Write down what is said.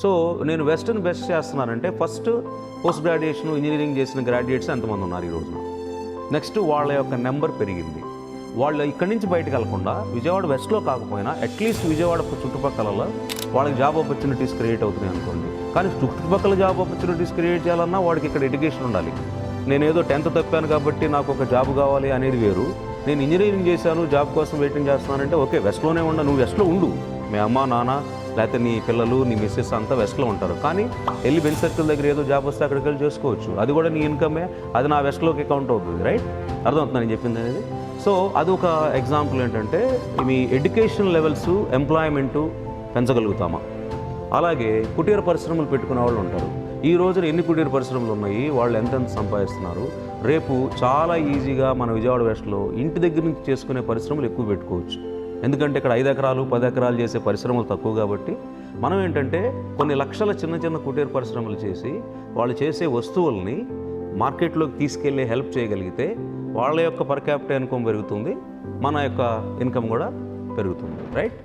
So నేను వెస్ట్ని best చేస్తున్నానంటే ఫస్ట్ పోస్ట్ గ్రాడ్యుయేషన్ ఇంజనీరింగ్ చేసిన గ్రాడ్యుయేట్స్ ఎంతమంది ఉన్నారు ఈ రోజున? నెక్స్ట్ వాళ్ళ యొక్క నెంబర్ పెరిగింది. వాళ్ళు ఇక్కడి నుంచి బయటకు వెళ్ళకుండా విజయవాడ వెస్ట్లో కాకపోయినా అట్లీస్ట్ విజయవాడ చుట్టుపక్కలలో వాళ్ళకి జాబ్ ఆపర్చునిటీస్ క్రియేట్ అవుతున్నాయి అనుకోండి. కానీ చుట్టుపక్కల జాబ్ ఆపర్చునిటీస్ క్రియేట్ చేయాలన్నా వాడికి ఇక్కడ ఎడ్యుకేషన్ ఉండాలి. నేను ఏదో టెన్త్ తప్పాను కాబట్టి నాకు ఒక జాబ్ కావాలి అనేది వేరు. నేను ఇంజనీరింగ్ చేశాను జాబ్ కోసం వెయిటింగ్ చేస్తున్నానంటే ఓకే వెస్ట్లోనే ఉండ నువ్వు వెస్ట్లో ఉండు. మీ అమ్మ నాన్న లేకపోతే నీ పిల్లలు నీ మిస్సెస్ అంతా వెస్ట్లో ఉంటారు. కానీ వెళ్ళి బెల్ సర్కిల్ దగ్గర ఏదో జాబ్ వస్తే అక్కడికి వెళ్ళి చేసుకోవచ్చు. అది కూడా నీ ఇన్కమే అది నా వెస్ట్లోకి అకౌంట్ అవుతుంది రైట్ అర్థమవుతుంది నేను చెప్పింది అనేది? సో అది ఒక ఎగ్జాంపుల్ ఏంటంటే మీ ఎడ్యుకేషన్ లెవెల్స్ ఎంప్లాయ్మెంటు పెంచగలుగుతామా? అలాగే కుటీర పరిశ్రమలు పెట్టుకునే వాళ్ళు ఉంటారు. ఈ రోజున ఎన్ని కుటీర పరిశ్రమలు ఉన్నాయి? వాళ్ళు ఎంతెంత సంపాదిస్తున్నారు? రేపు చాలా ఈజీగా మన విజయవాడ వెస్ట్లో ఇంటి దగ్గర నుంచి చేసుకునే పరిశ్రమలు ఎక్కువ పెట్టుకోవచ్చు. ఎందుకంటే ఇక్కడ ఐదు ఎకరాలు పది ఎకరాలు చేసే పరిశ్రమలు తక్కువ కాబట్టి మనం ఏంటంటే కొన్ని లక్షల చిన్న చిన్న కుటీర పరిశ్రమలు చేసి వాళ్ళు చేసే వస్తువుల్ని మార్కెట్లోకి తీసుకెళ్ళి హెల్ప్ చేయగలిగితే వాళ్ళ యొక్క పర్ క్యాపిటల్ ఇన్కమ్ పెరుగుతుంది మన యొక్క ఇన్కమ్ కూడా పెరుగుతుంది రైట్?